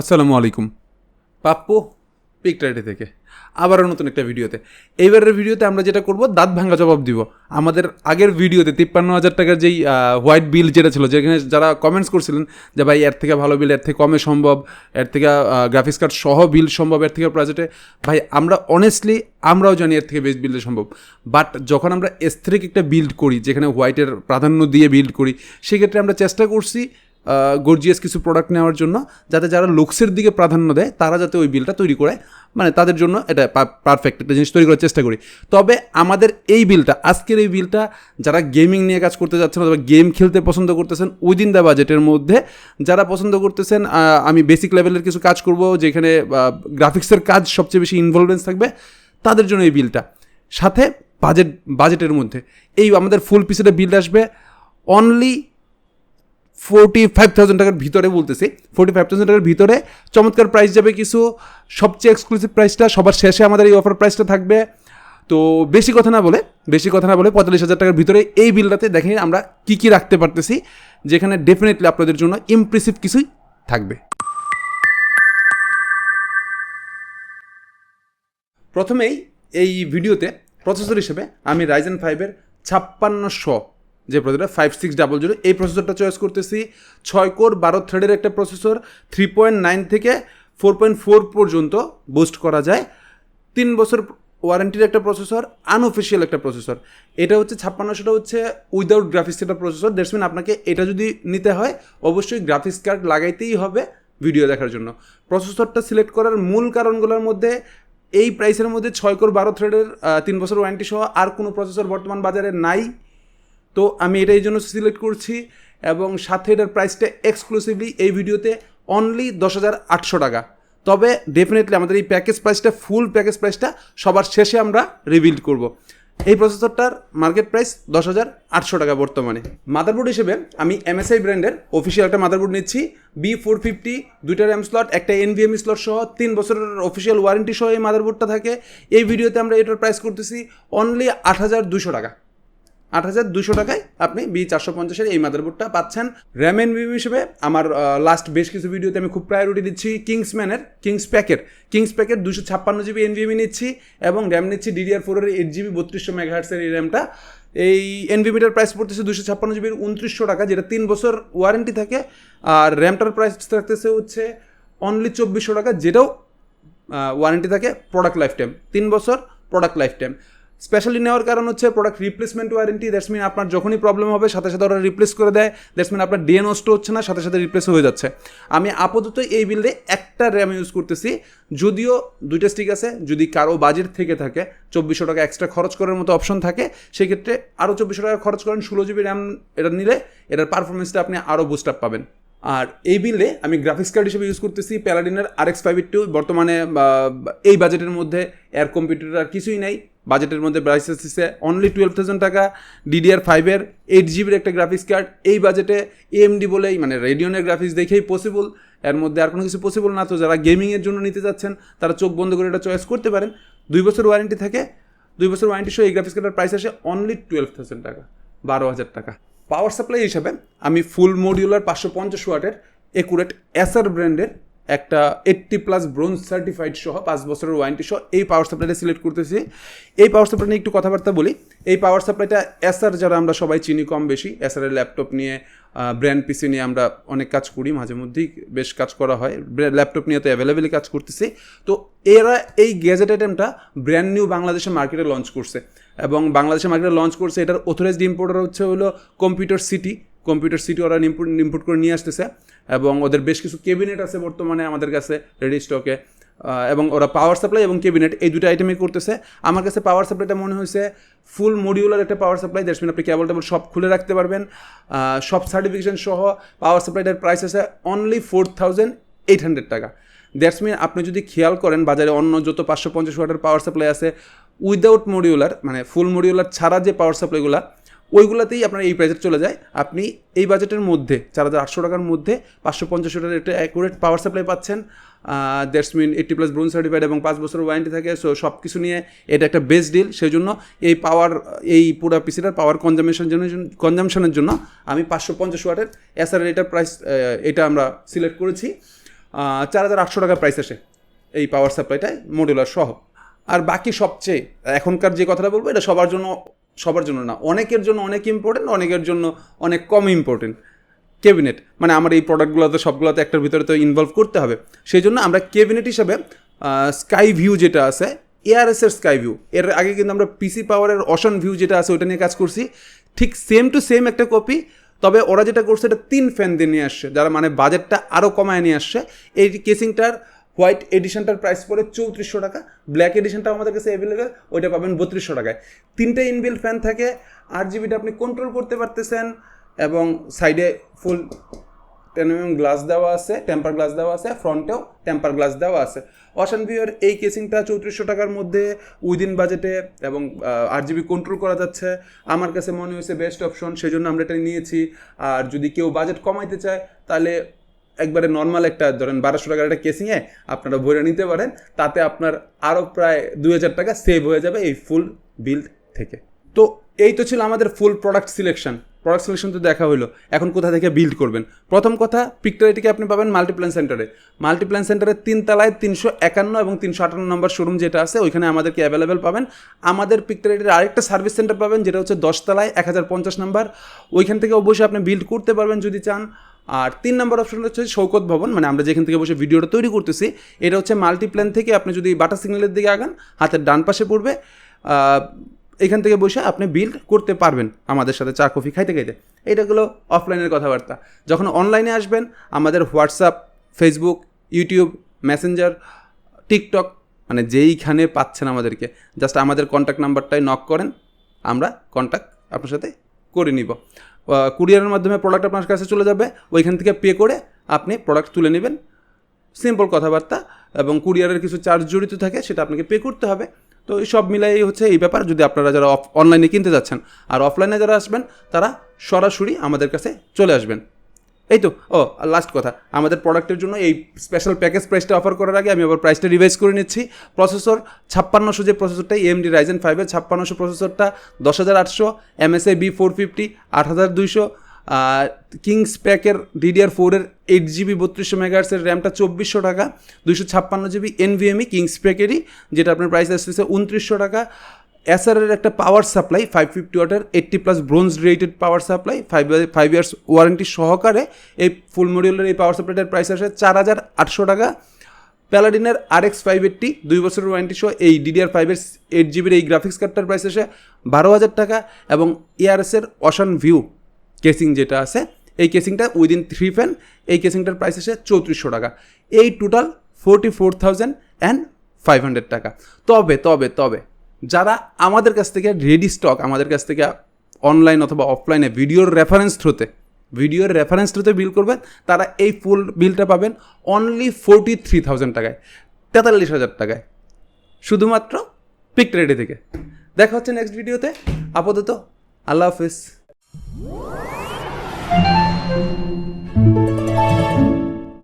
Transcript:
আসসালামু আলাইকুম। পাপ্পু পিকটাইটে থেকে। আবারও নতুন একটা ভিডিওতে। এইবারের ভিডিওতে আমরা যেটা করব, দাঁত ভাঙ্গা জবাব দিব। আমাদের আগের ভিডিওতে তিপ্পান্ন হাজার টাকার যেই হোয়াইট বিল যেটা ছিল, যেখানে যারা কমেন্টস করছিলেন যে, ভাই, এর থেকে ভালো বিল এর থেকে কমে সম্ভব, এর থেকে গ্রাফিক্স কার্ড সহ বিল সম্ভব, এর থেকে প্রাইজেটে ভাই, আমরা অনেস্টলি আমরাও জানি এর থেকে বেস্ট বিল্ড সম্ভব। বাট যখন আমরা এস্থেটিক একটা বিল্ড করি, যেখানে হোয়াইটের প্রাধান্য দিয়ে বিল্ড করি, সেক্ষেত্রে আমরা চেষ্টা করছি গর্জিয়াস কিছু প্রোডাক্ট নেওয়ার জন্য, যাতে যারা লুকসের দিকে প্রাধান্য দেয়, তারা যাতে ওই বিলটা তৈরি করে। মানে তাদের জন্য এটা পারফেক্ট একটা জিনিস তৈরি করার চেষ্টা করি। তবে আমাদের এই বিলটা আজকের এই বিলটা যারা গেমিং নিয়ে কাজ করতে যাচ্ছেন অথবা গেম খেলতে পছন্দ করতেছেন উইদিন দ্য বাজেটের মধ্যে, যারা পছন্দ করতেছেন আমি বেসিক লেভেলের কিছু কাজ করব, যেখানে গ্রাফিক্সের কাজ সবচেয়ে বেশি ইনভলভেন্স থাকবে, তাদের জন্য এই বিলটা সাথে বাজেট বাজেটের মধ্যে। এই আমাদের ফুল পিসের বিল আসবে অনলি ফোরটি ফাইভ থাউজেন্ড টাকার ভিতরে বলতেছি। ফোরটি ফাইভ থাউজেন্ড টাকার ভিতরে চমৎকার প্রাইস যাবে কিছু। সবচেয়ে এক্সক্লুসিভ প্রাইসটা সবার শেষে আমাদের এই অফার প্রাইসটা থাকবে। তো বেশি কথা না বলে, বেশি কথা না বলে পঁয়তাল্লিশ হাজার টাকার ভিতরে এই বিলটাতে দেখেন আমরা কী কী রাখতে পারতেছি, যেখানে ডেফিনেটলি আপনাদের জন্য ইমপ্রেসিভ কিছুই থাকবে। প্রথমেই এই ভিডিওতে প্রসেসর হিসেবে আমি রাইজেন ফাইভের ছাপ্পান্নশো যে প্রসেসরটা ফাইভ সিক্স ডাবল জিরো এই প্রসেসরটা চয়েস করতেছি। ছয় কোর বারো থ্রেডের একটা প্রসেসর থ্রি পয়েন্ট নাইন থেকে ফোর পয়েন্ট ফোর পর্যন্ত বুস্ট করা যায়। তিন বছর ওয়ারেন্টির একটা প্রসেসর আনঅফিসিয়াল একটা প্রসেসর এটা হচ্ছে ছাপ্পান্নশোটা হচ্ছে উইদাউট গ্রাফিক্স একটা প্রসেসর দ্যাটস মিন আপনাকে এটা যদি নিতে হয়, অবশ্যই গ্রাফিক্স কার্ড লাগাইতেই হবে ভিডিও দেখার জন্য। প্রসেসরটা সিলেক্ট করার মূল কারণগুলোর মধ্যে এই প্রাইসের মধ্যে ছয় কোর বারো থ্রেডের তিন বছর ওয়ারেন্টি সহ আর কোনো প্রসেসর বর্তমান বাজারে নাই। তো আমি এটা এই জন্য সিলেক্ট করছি এবং সাথে এটার প্রাইসটা এক্সক্লুসিভলি এই ভিডিওতে অনলি দশ হাজার আটশো টাকা। তবে ডেফিনেটলি আমাদের এই প্যাকেজ প্রাইসটা ফুল প্যাকেজ প্রাইসটা সবার শেষে আমরা রিভিল করব। এই প্রসেসরটার মার্কেট প্রাইস দশ হাজার আটশো টাকা বর্তমানে। মাদারবোর্ড হিসেবে আমি এমএসআই ব্র্যান্ডের অফিসিয়াল একটা মাদারবোর্ড নিচ্ছি। বি ফোর ফিফটি দুইটা র্যাম স্লট একটা এনভিএম স্লট সহ তিন বছরের অফিসিয়াল ওয়ারেন্টি সহ এই মাদারবোর্ডটা থাকে। এই ভিডিওতে আমরা এটার প্রাইস করতেছি অনলি আট হাজার দুশো টাকা। আট হাজার দুশো টাকায় আপনি বি চারশো পঞ্চাশের এই মাদারবোর্ডটা পাচ্ছেন। র্যাম এনভিএম হিসেবে আমার লাস্ট বেশ কিছু ভিডিওতে আমি খুব প্রায়োরিটি দিচ্ছি কিংসম্যানের কিংস প্যাকের কিংস প্যাকের দুশো ছাপ্পান্ন জিবি এনভিএমই নিচ্ছি এবং র্যাম নিচ্ছি ডিডিআর ফোরের এইট জিবি বত্রিশশো মেগাহার্সের এই র্যামটা। এই এনভিএমিটার প্রাইস পড়তেছে দুশো ছাপ্পান্ন জিবির উনত্রিশশো টাকা, যেটা তিন বছর ওয়ারেন্টি থাকে। আর র্যামটার প্রাইস থাকতেছে হচ্ছে অনলি চব্বিশশো টাকা, যেটাও ওয়ারেন্টি থাকে প্রোডাক্ট লাইফ টাইম তিন বছর প্রোডাক্ট লাইফ টাইম স্পেশালি নেওয়ার কারণ হচ্ছে product replacement warranty that's mean আপনার যখনই প্রবলেম হবে, সাথে সাথে ওরা রিপ্লেস করে দেয় দ্যাটস মিন আপনার ডিএ নষ্ট হচ্ছে না, সাথে সাথে রিপ্লেস হয়ে যাচ্ছে। আমি আপাতত এই বিল্ডে একটা র্যাম ইউজ করতেছি, যদিও দুইটা স্টিক আছে, যদি কারও বাজেট থেকে থাকে, চব্বিশশো টাকা এক্সট্রা খরচ করার মতো অপশন থাকে, সেক্ষেত্রে আরও চব্বিশশো টাকা খরচ করেন, ষোলো জিবি র্যাম এটা নিলে, এটার পারফরমেন্সটা আপনি আরও বুস্ট আপ পাবেন। আর এই বিলে আমি গ্রাফিক্স কার্ড হিসেবে ইউজ করতেছি প্যালাডিনের আর এক্স ফাইভ টু বর্তমানে এই বাজেটের মধ্যে এয়ার কম্পিউটার আর কিছুই নেই। বাজেটের মধ্যে প্রাইস আসছে অনলি টুয়েলভ থাউজেন্ড টাকা ডিডিআর ফাইভের এইট জিবির একটা গ্রাফিক্স কার্ড এই বাজেটে এএমডি বলেই মানে রেডিওনের গ্রাফিক্স দেখেই পসিবল এর মধ্যে আর কোনো কিছু পসিবল না। তো যারা গেমিংয়ের জন্য নিতে যাচ্ছেন, তারা চোখ বন্ধ করে এটা চয়েস করতে পারেন। দুই বছর ওয়ারেন্টি থাকে। দুই বছর ওয়ারেন্টি সহ এই গ্রাফিক্স কার্ডের প্রাইস আসে অনলি টুয়েলভ থাউজেন্ড টাকা, বারো হাজার টাকা। পাওয়ার সাপ্লাই হিসাবে আমি ফুল মডিউলার পাঁচশো পঞ্চাশ ওয়াটের একুরেট এসার ব্র্যান্ডের একটা এইট্টি প্লাস ব্রোঞ্জ সার্টিফাইড সহ পাঁচ বছরের ওয়ারেন্টি সহ এই পাওয়ার সাপ্লাইটা সিলেক্ট করতেছি। এই পাওয়ার সাপ্লাই নিয়ে একটু কথাবার্তা বলি। এই পাওয়ার সাপ্লাইটা এসার যারা আমরা সবাই চিনি কম বেশি এসারের ল্যাপটপ নিয়ে ব্র্যান্ড পিসি নিয়ে আমরা অনেক কাজ করি, মাঝে মধ্যেই বেশ কাজ করা হয়। ল্যাপটপ নিয়ে তো অ্যাভেলেবেলি কাজ করতেছি। তো এরা এই গ্যাজেট আইটেমটা ব্র্যান্ড নিউ বাংলাদেশের মার্কেটে লঞ্চ করছে। এবং বাংলাদেশের মার্কেটে লঞ্চ করছে, এটার অথরাইজড ইম্পোর্টার হচ্ছে হলো কম্পিউটার সিটি কম্পিউটার সিটি ওরা ইম্পোর্ট করে নিয়ে আসতেছে এবং ওদের বেশ কিছু কেবিনেট আছে বর্তমানে আমাদের কাছে রেডি স্টকে এবং ওরা পাওয়ার সাপ্লাই এবং কেবিনেট এই দুটো আইটেমই করতেছে। আমার কাছে পাওয়ার সাপ্লাইটা মনে হয়েছে ফুল মডিউলার একটা পাওয়ার সাপ্লাই দ্যাটস আপনি কেবল টেবল সব খুলে রাখতে পারবেন। সব সার্টিফিকেশন সহ পাওয়ার সাপ্লাইটার প্রাইস আছে only four thousand eight hundred টাকা। দ্যাটস মিন আপনি যদি খেয়াল করেন, বাজারে অন্য যত পাঁচশো পঞ্চাশ ওয়াটের পাওয়ার সাপ্লাই আছে উইদাউট মডিউলার মানে ফুল মডিউলার ছাড়া যে পাওয়ার সাপ্লাইগুলো ওইগুলোতেই আপনার এই প্রাইজে চলে যায়। আপনি এই বাজেটের মধ্যে, চার হাজার আটশো টাকার মধ্যে পাঁচশো পঞ্চাশ টাকার একটা অ্যাকুরেট পাওয়ার সাপ্লাই পাচ্ছেন। That's mean eighty plus bronze certified এবং পাঁচ বছর ওয়ারেন্টি থাকে সো সব কিছু নিয়ে এটা একটা বেস্ট ডিল সেই জন্য এই পাওয়ার এই পুরো পিসিটার পাওয়ার কনজামশনের জন্য কনজামশনের জন্য আমি পাঁচশো পঞ্চাশ ওয়াটের এসআর এটার প্রাইস এটা আমরা সিলেক্ট করেছি। চার হাজার আটশো টাকা প্রাইস আসে এই পাওয়ার সাপ্লাইটায় মডিউলার সহ। আর বাকি সবচেয়ে এখনকার যে কথাটা বলব, এটা সবার জন্য সবার জন্য না। অনেকের জন্য অনেক ইম্পর্টেন্ট অনেকের জন্য অনেক কম ইম্পর্টেন্ট কেবিনেট মানে আমার এই প্রোডাক্টগুলোতে সবগুলোতে একটার ভিতরে তো ইনভলভ করতে হবে। সেই জন্য আমরা কেবিনেট হিসাবে স্কাই ভিউ যেটা আছে এআরএসের স্কাই ভিউ এর আগে কিন্তু আমরা পিসি পাওয়ারের অশন ভিউ যেটা আছে, ওইটা নিয়ে কাজ করছি। ঠিক সেম টু সেম একটা কপি তবে ওরা যেটা করছে, এটা তিন ফ্যান দিয়ে নিয়ে আসছে, যারা মানে বাজেটটা আরও কমায় নিয়ে আসছে। এই কেসিংটার হোয়াইট এডিশনটার প্রাইস পড়ে চৌত্রিশশো টাকা, ব্ল্যাক এডিশনটাও আমাদের কাছে অ্যাভেলেবেল ওইটা পাবেন বত্রিশশো টাকায়। তিনটে ইনবিল ফ্যান থাকে আট জিবিটা আপনি কন্ট্রোল করতে পারতেছেন এবং সাইডে ফুল টেন গ্লাস দেওয়া আছে টেম্পার গ্লাস দেওয়া আছে ফ্রন্টেও টেম্পার গ্লাস দেওয়া আছে। অশান ভিউর এই কেসিংটা চৌত্রিশশো টাকার মধ্যে উইদিন বাজেটে এবং আট জিবি কন্ট্রোল করা যাচ্ছে। আমার কাছে মনে হয়েছে বেস্ট অপশন সেই জন্য আমরা এটা নিয়েছি। আর যদি কেউ বাজেট কমাইতে চায়, তাহলে একবারে নর্মাল একটা, ধরেন বারোশো টাকার একটা কেসিংয়ে আপনারা ভরে নিতে পারেন, তাতে আপনার আরও প্রায় দুই হাজার টাকা সেভ হয়ে যাবে এই ফুল বিল থেকে। তো এই তো ছিল আমাদের full product selection product selection তো দেখা হলো এখন কোথা থেকে বিল্ড করবেন? প্রথম কথা পিকটারিটিকে আপনি পাবেন মাল্টিপ্ল্যান সেন্টারে মাল্টিপ্ল্যান সেন্টারের তিন তলায় তিনশো একান্ন এবং তিনশো আটান্ন নম্বর শোরুম যেটা আছে, ওইখানে আমাদেরকে অ্যাভেলেবেল পাবেন। আমাদের পিকটারিটির আরেকটা সার্ভিস সেন্টার পাবেন, যেটা হচ্ছে দশতলায় এক হাজার পঞ্চাশ নম্বর ওইখান থেকে অবশ্যই আপনি বিল্ড করতে পারবেন যদি চান। আর তিন নম্বর অপশন হচ্ছে শৌকত ভবন মানে আমরা যেখান থেকে বসে ভিডিওটা তৈরি করতেছি, এটা হচ্ছে মাল্টিপ্ল্যান থেকে আপনি যদি বাটা সিগন্যালের দিকে আগান, হাতের ডান পাশে পড়বে এখান থেকে বসে আপনি বিল্ড করতে পারবেন আমাদের সাথে চা, কফি খাইতে খাইতে। এইটাগুলো অফলাইনের কথাবার্তা। যখন অনলাইনে আসবেন, আমাদের WhatsApp Facebook YouTube Messenger TikTok মানে যেইখানে পাচ্ছেন আমাদেরকে জাস্ট আমাদের কন্ট্যাক্ট নাম্বারটাই নক করেন, আমরা কন্ট্যাক্ট আপনার সাথে করে নিব। কুরিয়ারের মাধ্যমে প্রোডাক্ট আপনার কাছে চলে যাবে, ওইখান থেকে পে করে আপনি প্রোডাক্ট তুলে নেবেন। সিম্পল কথাবার্তা এবং কুরিয়ারের কিছু চার্জ জড়িত থাকে, সেটা আপনাকে পে করতে হবে। তো এই সব মিলাই হচ্ছে এই ব্যাপার। যদি আপনারা যারা অনলাইনে কিনতে যাচ্ছেন আর অফলাইনে যারা আসবেন, তারা সরাসরি আমাদের কাছে চলে আসবেন। এই তো, ও লাস্ট কথা, আমাদের প্রোডাক্টের জন্য এই স্পেশাল প্যাকেজ প্রাইসটা অফার করার আগে আমি আবার প্রাইসটা রিভাইজ করে নিচ্ছি। প্রসেসর ছাপ্পান্নশো যে প্রসেসরটা এমডি রাইজেন ফাইভের ছাপ্পান্নশো প্রসেসরটা দশ হাজার আটশো এমএসআই বি ফোর ফিফটি আট হাজার দুইশো কিংস প্যাকের ডিডিআর ফোরের এইট জিবি বত্রিশশো মেগাহার্সের র্যামটা চব্বিশশো টাকা, দুইশো ছাপ্পান্ন জিবি এনভিএমই কিংস প্যাকেরই যেটা আপনার প্রাইস আসতেছে উনত্রিশশো টাকা। এসআরের একটা পাওয়ার সাপ্লাই ফাইভ ফিফটি ওয়াটের eighty plus bronze rated power supply five five years warranty সহকারে এই ফুল মডিউলের এই পাওয়ার সাপ্লাইটার প্রাইস আসে চার হাজার আটশো টাকা। প্যালাডিনের আর এক্স ফাইভ এইট্টি দুই বছরের ওয়ারেন্টি সহ এই ডিডিআর ফাইভের এইট জিবির এই গ্রাফিক্স কার্ডটার প্রাইস আসে বারো হাজার টাকা এবং এআরএসের অশান ভিউ কেসিং যেটা আছে, এই কেসিংটা উইদিন থ্রি ফ্যান এই কেসিংটার প্রাইস আসে চৌত্রিশশো টাকা। এই total forty four thousand and five hundred টাকা। তবে তবে তবে যারা আমাদের কাছ থেকে রেডি স্টক আমাদের কাছ থেকে অনলাইন অথবা অফলাইনে ভিডিওর রেফারেন্স থ্রুতে ভিডিওর রেফারেন্স থ্রুতে বিল করবেন, তারা এই ফুল বিলটা পাবেন অনলি ফোরটি থ্রি থাউজেন্ড টাকায়, তেতাল্লিশ হাজার টাকায়। শুধুমাত্র পিক রেডি থেকে। দেখা হচ্ছে নেক্সট ভিডিওতে আপাতত, আল্লাহ হাফিজ।